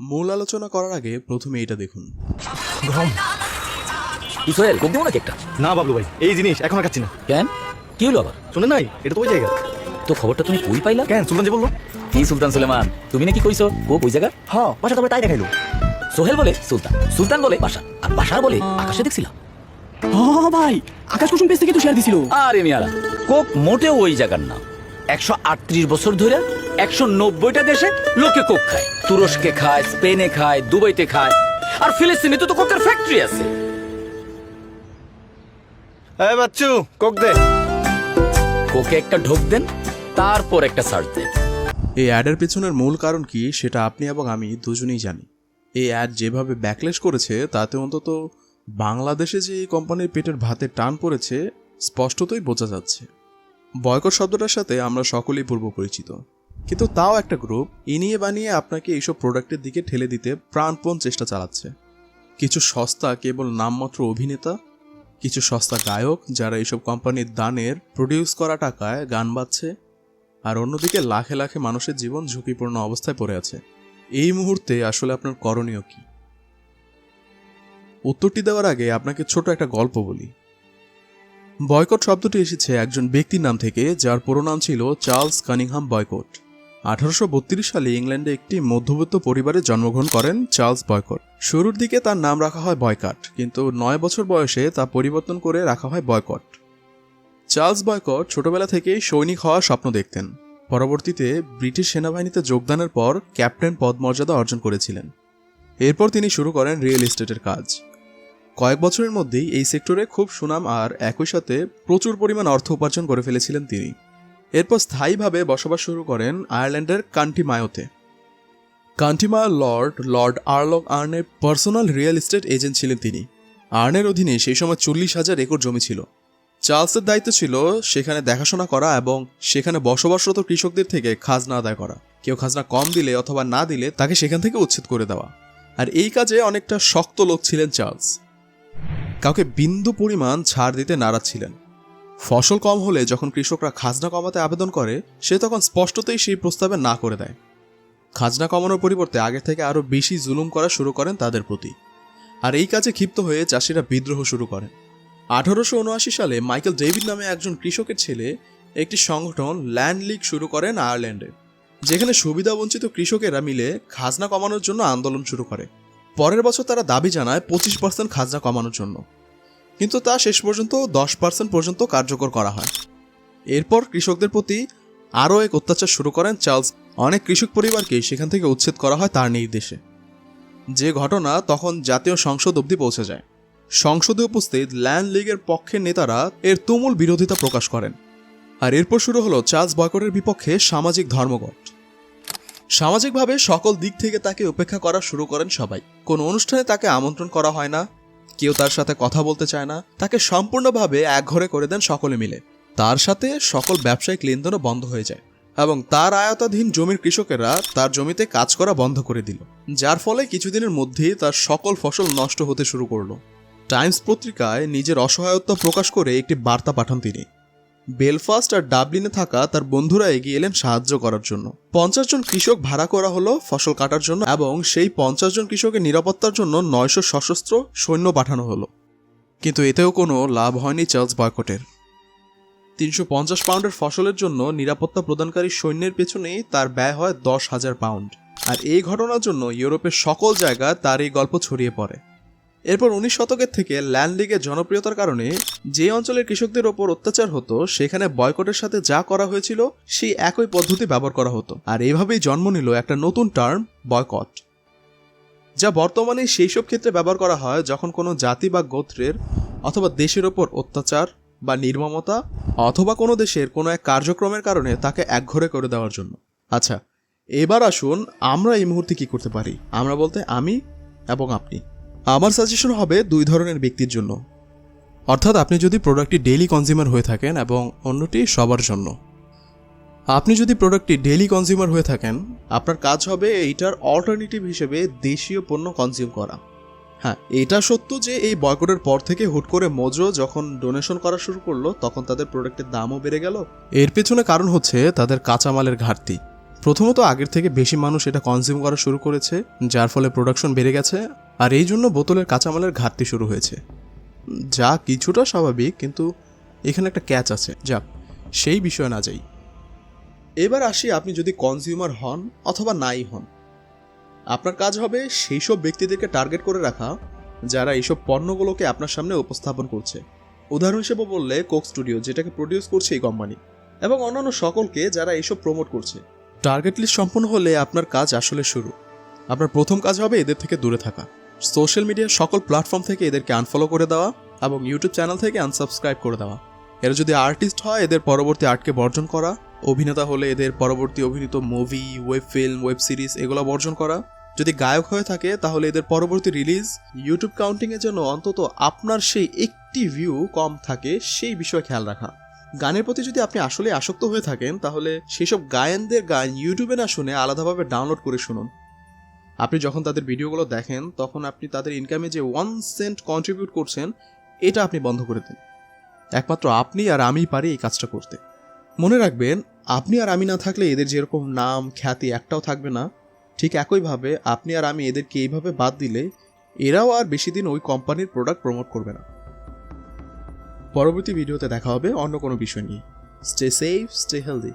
মূল আলোচনা করার আগে প্রথমে এটা দেখুন। গরম কোক দেবো একটা? না বাবলু ভাই এই জিনিস এখন আর খাচ্ছি না। কেন? কি হলো আবার? শোনেন নাই এটা তো ওই জায়গা। তো খবরটা তুমি কই পাইলা? কেন সুলতান যে বলল? কি সুলতান সুলেমান? তুমি নাকি কইছো কোক ওই জায়গা? হ্যাঁ বাসা তারপরে তাই দেখাইলো। সোহেল বলে সুলতান সুলতান বলে বাসা আর বাসার বলে আকাশে দেখছিলাম হ্যাঁ ভাই আকাশ কুসুম পেজ থেকে তো শেয়ার দিছিল। আরে মিয়ারা কোক মোটেও ওই জায়গার না। একশো আটত্রিশ বছর ধরে একশো নব্বইটা দেশে লোকে কোক খায়। তুরস্কে খায় স্পেনে খায় দুবাইতে খায়। আর ফিলিস্তিনে তো তো কোকের ফ্যাক্টরি আছে। এই বাচ্চু কোক দে। কোকে একটা ঢোক দেন তারপর একটা সার্চ দেন। এই অ্যাডের পেছনের মূল কারণ কি সেটা আপনি এবং আমি দুজনেই জানি। এই অ্যাড যেভাবে ব্যাকলেশ করেছে তাতে অন্তত বাংলাদেশে যে এই কোম্পানির পেটের ভাতে টান পড়েছে স্পষ্টতই বোঝা যাচ্ছে। বয়কট শব্দটার সাথে আমরা সকলেই পূর্ব পরিচিত কিন্তু তাও একটা গ্রুপ ইনিয়ে বানিয়ে আপনাকে এইসব প্রোডাক্টের দিকে ঠেলে দিতে প্রাণপণ চেষ্টা চালাচ্ছে। কিছু সস্তা কেবল নামমাত্র অভিনেতা, কিছু সস্তা গায়ক যারা এইসব কোম্পানির দানের প্রডিউস করা টাকায় গান বাজছে আর অন্যদিকে লাখে লাখে মানুষের জীবন ঝুঁকিপূর্ণ অবস্থায় পড়ে আছে। এই মুহূর্তে আসলে আপনার করণীয় কি? উত্তরটি দেওয়ার আগে আপনাকে ছোট একটা গল্প বলি। বয়কট শব্দটি এসেছে একজন ব্যক্তির নাম থেকে, যার পুরো নাম ছিল চার্লস কানিংহাম বয়কট। আঠারোশো বত্রিশ সালে ইংল্যান্ডে একটি মধ্যবিত্ত পরিবারে জন্মগ্রহণ করেন চার্লস বয়কট। শুরুর দিকে তার নাম রাখা হয় বয়কাট, কিন্তু নয় বছর বয়সে তা পরিবর্তন করে রাখা হয় বয়কট। চার্লস বয়কট ছোটবেলা থেকেই সৈনিক হওয়ার স্বপ্ন দেখতেন। পরবর্তীতে ব্রিটিশ সেনাবাহিনীতে যোগদানের পর ক্যাপ্টেন পদমর্যাদা অর্জন করেছিলেন। এরপর তিনি শুরু করেন রিয়েল এস্টেটের কাজ। কয়েক বছরের মধ্যেই এই সেক্টরে খুব সুনাম আর একই সাথে প্রচুর পরিমাণ অর্থ উপার্জন করে ফেলেছিলেন তিনি। এরপর স্থায়ীভাবে বসবাস শুরু করেন আয়ারল্যান্ডের কান্টিমায়োতে। কান্টিমায় লর্ড লর্ড আর্লক আর্নের পার্সোনাল রিয়েল এস্টেট এজেন্ট ছিলেন তিনি। আর্নের অধীনে সেই সময় চল্লিশ হাজার একর জমি ছিল। চার্লসের দায়িত্ব ছিল সেখানে দেখাশোনা করা এবং সেখানে বসবাসরত কৃষকদের থেকে খাজনা আদায় করা। কেউ খাজনা কম দিলে অথবা না দিলে তাকে সেখান থেকে উচ্ছেদ করে দেওয়া। আর এই কাজে অনেকটা শক্ত লোক ছিলেন চার্লস। কাউকে বিন্দু পরিমাণ ছাড় দিতে নারাজ ছিলেন। ফসল কম হলে যখন কৃষকরা খাজনা কমাতে আবেদন করে, সে তখন স্পষ্টতই সেই প্রস্তাবে না করে দেয়। খাজনা কমানোর পরিবর্তে আগে থেকে আরও বেশি জুলুম করা শুরু করেন তাদের প্রতি। আর এই কাজে ক্ষিপ্ত হয়ে চাষিরা বিদ্রোহ শুরু করেন। আঠারোশো উনআশি সালে মাইকেল ডেভিড নামে একজন কৃষকের ছেলে একটি সংগঠন ল্যান্ড লিগ শুরু করেন আয়ারল্যান্ডে, যেখানে সুবিধাবঞ্চিত কৃষকেরা মিলে খাজনা কমানোর জন্য আন্দোলন শুরু করে। পরের বছর তারা দাবি জানায় পঁচিশ পার্সেন্ট খাজনা কমানোর জন্য। কিন্তু তা শেষ পর্যন্ত দশ পার্সেন্ট পর্যন্ত কার্যকর করা হয়। এরপর কৃষকদের প্রতি আরও এক অত্যাচার শুরু করেন চার্লস। অনেক কৃষক পরিবারকে সেখান থেকে উচ্ছেদ করা হয় তার নির্দেশে। যে ঘটনা তখন জাতীয় সংসদ অবধি পৌঁছে যায়। সংসদে উপস্থিত ল্যান্ড লীগের পক্ষের নেতারা এর তুমুল বিরোধিতা প্রকাশ করেন। আর এরপর শুরু হলো চার্লস বয়কটের বিপক্ষে সামাজিক ধর্মঘট। সামাজিকভাবে সকল দিক থেকে তাকে উপেক্ষা করা শুরু করেন সবাই। কোনো অনুষ্ঠানে তাকে আমন্ত্রণ করা হয় না। কেউ তার সাথে কথা বলতে চায় না, তাকে সম্পূর্ণভাবে একঘরে করে দেন সকলে মিলে। তার সাথে সকল ব্যবসায়িক লেনদেনও বন্ধ হয়ে যায় এবং তার আয়তাধীন জমির কৃষকেরা তার জমিতে কাজ করা বন্ধ করে দিল, যার ফলে কিছুদিনের মধ্যেই তার সকল ফসল নষ্ট হতে শুরু করল। টাইমস পত্রিকায় নিজের অসহায়ত্ব প্রকাশ করে একটি বার্তা পাঠান তিনি। বেলফাস্ট আর ডাবলিনে থাকা তার বন্ধুরা এগিয়ে এলেন সাহায্য করার জন্য। পঞ্চাশ জন কৃষক ভাড়া করা হলো ফসল কাটার জন্য এবং সেই পঞ্চাশ জন কৃষকের নিরাপত্তার জন্য নয়শো সশস্ত্র সৈন্য পাঠানো হলো। কিন্তু এতেও কোনো লাভ হয়নি চার্লস বয়কটের তিনশো পঞ্চাশ পাউন্ডের ফসলের জন্য নিরাপত্তা প্রদানকারী সৈন্যের পেছনেই তার ব্যয় হয় দশ হাজার পাউন্ড। আর এই ঘটনার জন্য ইউরোপের সকল জায়গায় তার এই গল্প ছড়িয়ে পড়ে। এরপর উনিশ শতকের থেকে ল্যান্ড লিগের জনপ্রিয়তার কারণে যে অঞ্চলের কৃষকদের ওপর অত্যাচার হতো, সেখানে বয়কটের সাথে যা করা হয়েছিল, সেই একই পদ্ধতি ব্যবহার করা হতো। আর এভাবেই জন্ম নিল একটা নতুন টার্ম বয়কট। যা বর্তমানে সেই সব ক্ষেত্রে ব্যবহার করা হয় যখন কোনো জাতি বা গোত্রের অথবা দেশের ওপর অত্যাচার বা নির্মমতা অথবা কোনো দেশের কোনো এক কার্যক্রমের কারণে তাকে একঘরে করে দেওয়ার জন্য। আচ্ছা এবার আসুন আমরা এই মুহূর্তে কি করতে পারি? আমরা বলতে আমি এবং আপনি। আমার সাজেশন হবে দুই ধরনের ব্যক্তির জন্য। অর্থাৎ আপনি যদি প্রোডাক্টটি ডেইলি কনজিউমার হয়ে থাকেন এবং অন্যটি সবার জন্য। আপনি যদি প্রোডাক্টটি ডেইলি কনজিউমার হয়ে থাকেন, আপনার কাজ হবে এইটার অল্টারনেটিভ হিসেবে দেশীয় পণ্য কনজিউম করা। হ্যাঁ এটা সত্য যে এই বয়কটের পর থেকে হুট করে মোজো যখন ডোনেশন করা শুরু করল, তখন তাদের প্রোডাক্টের দামও বেড়ে গেল। এর পেছনে কারণ হচ্ছে তাদের কাঁচামালের ঘাটতি। প্রথমত আগের থেকে বেশি মানুষ এটা কনজিউম করা শুরু করেছে, যার ফলে প্রোডাকশন বেড়ে গেছে আর এই জন্য বোতলের কাঁচামালের ঘাটতি শুরু হয়েছে। যা কিছুটা স্বাভাবিক, কিন্তু এখানে একটা ক্যাচ আছে। যাক, সেই বিষয়ে না যাই। এবার আসি আপনি যদি কনজিউমার হন অথবা নাই হন। আপনার কাজ হবে সেই সব ব্যক্তিদেরকে টার্গেট করে রাখা, যারা এইসব পণ্যগুলোকে আপনার সামনে উপস্থাপন করছে। উদাহরণ হিসেবে বললে কোক স্টুডিও যেটাকে প্রডিউস করছে এই কোম্পানি এবং অন্যান্য সকলকে যারা এইসব প্রমোট করছে। টার্গেট লিস্ট সম্পূর্ণ হলে আপনার কাজ আসলে শুরু। আপনার প্রথম কাজ হবে এদের থেকে দূরে থাকা। সোশ্যাল মিডিয়ার সকল প্ল্যাটফর্ম থেকে এদেরকে আনফলো করে দেওয়া এবং ইউটিউব চ্যানেল থেকে আনসাবস্ক্রাইব করে দেওয়া। এরা যদি আর্টিস্ট হয়, এদের পরবর্তী আর্টকে বর্জন করা, অভিনেতা হলে এদের পরবর্তী অভিনীত movie web film web series এগুলো বর্জন করা। যদি গায়ক হয়ে থাকে, তাহলে এদের পরবর্তী রিলিজ ইউটিউব কাউন্টিংয়ের জন্য অন্তত আপনার সেই একটি ভিউ কম থাকে, সেই বিষয়ে খেয়াল রাখা। গানের প্রতি যদি আপনি আসলে আসক্ত হয়ে থাকেন, তাহলে সেসব গায়নদের গান ইউটিউবে না শুনে আলাদাভাবে ডাউনলোড করে শুনুন। আপনি যখন তাদের ভিডিওগুলো দেখেন, তখন আপনি তাদের ইনকামে যে ওয়ান সেন্ট কন্ট্রিবিউট করছেন, এটা আপনি বন্ধ করে দিন। একমাত্র আপনি আর আমি পারি এই কাজটা করতে। মনে রাখবেন, আপনি আর আমি না থাকলে এদের যেরকম নাম, খ্যাতি একটাও থাকবে না। ঠিক একইভাবে আপনি আর আমি এদেরকে এইভাবে বাদ দিলে, এরাও আর বেশি দিন ওই কোম্পানির প্রোডাক্ট প্রমোট করবে না। পরবর্তী ভিডিওতে দেখা হবে অন্য কোনো বিষয় নিয়ে। Stay safe stay healthy